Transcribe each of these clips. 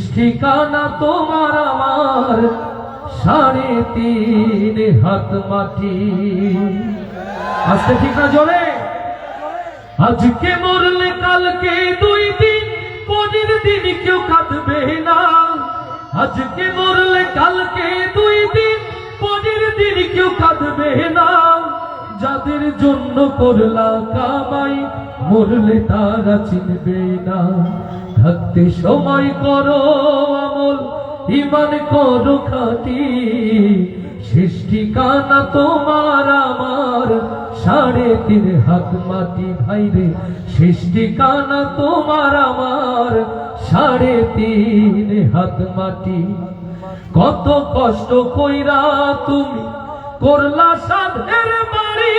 সৃষ্টি কানা তোমার আমার সাড়ে তিন হাত মাটি। আসতে ঠিক না জোরে? আজকে মরলে কালকে দুই দিন, পরের দিন কেউ কাঁদবে না। আজকে মরলে কালকে দুই দিন, পরের দিন কেউ কাঁদবে না। যাদের জন্য করলা কামাই, মরলে তারা চিনবে না। থাকতে সময় করো আমল ইমান করো খাটি। সৃষ্টি কানা তোমার আমার, সাড়ে তিন হাত মাটি ভাইরে সৃষ্টি কানা তোমার আমার, সাড়ে তিন হাত মাটি। কত কষ্ট কইরা তুমি করলা সাধের বাড়ি।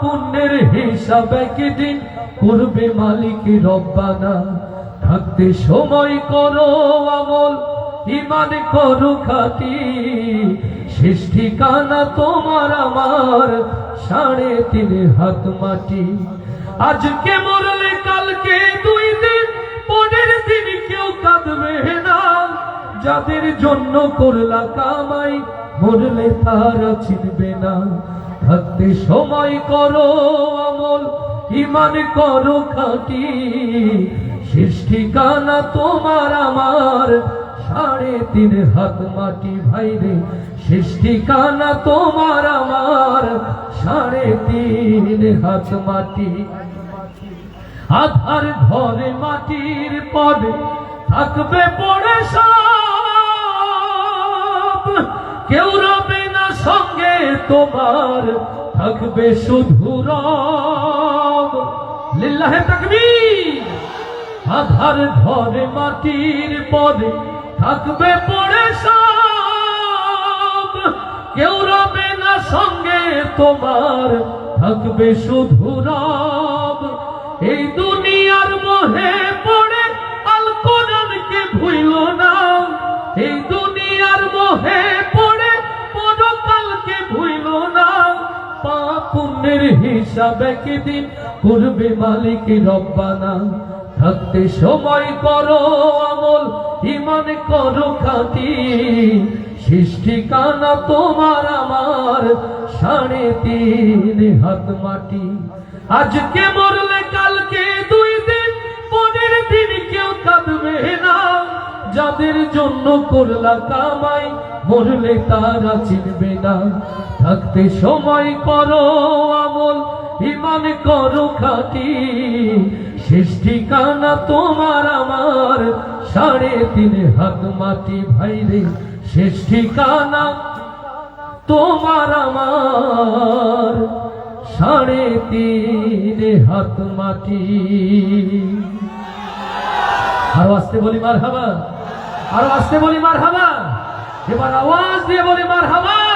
পুণ্যের হিসাব একদিন করবে মালিক রব্বানা থাকতে সময় করো আমল ইমান করো খাটি। শেষ ঠিকানা তোমার আমার, সাড়ে তিন হাত মাটি। আজকে মরলে কালকে দুই দিন, পরের দিন কেউ কাঁদবে না। যাদের জন্য করলা কামাই, মরলে তারা চিনবে না। থাকতে সময় করো, আমল ইমান করো খাটি। শেষ ঠিকানা তোমার আমার, সাড়ে তিন হাত মাটি ভাইরে। শেষ ঠিকানা তোমার আমার, সাড়ে তিন হাত মাটি। আধার ঘরে মাটির পদে থাকবে পড়ে সব। কেউ রবে তোমার থাকবে শুধু রব। লিল্লাহে তাকবীর। আধার ঘরে মাটির পদে থাকবে পড়ে সব। কেউ রবে না সঙ্গে তোমার থাকবে শুধু রব। এই দুনিয়ার মোহে পাপ পুণ্যের হিসাব একদিন করবে মালিক রব্বানা। থাকতে সময় করো আমল ইমান করো খাটি। সৃষ্টি কানা তোমার আমার সাড়ে তিন হাত মাটি। আজকে মরলে কালকে দুই দিন, পরের দিন কেউ কাঁদবে না। যাদের জন্য করলা কামাই মরলে তারা চিনবে না। থাকতে সময় করো আমল ইমান করো খাটি। শেষ ঠিকানা তোমার আমার, সাড়ে তিন হাত মাটি ভাইরে শেষ ঠিকানা তোমার আমার, সাড়ে তিন হাত মাটি। আরও আসতে বলি মার হাবা আরও আসতে বলি মার হাবা এবার আওয়াজ দিয়ে বলি মার হাবা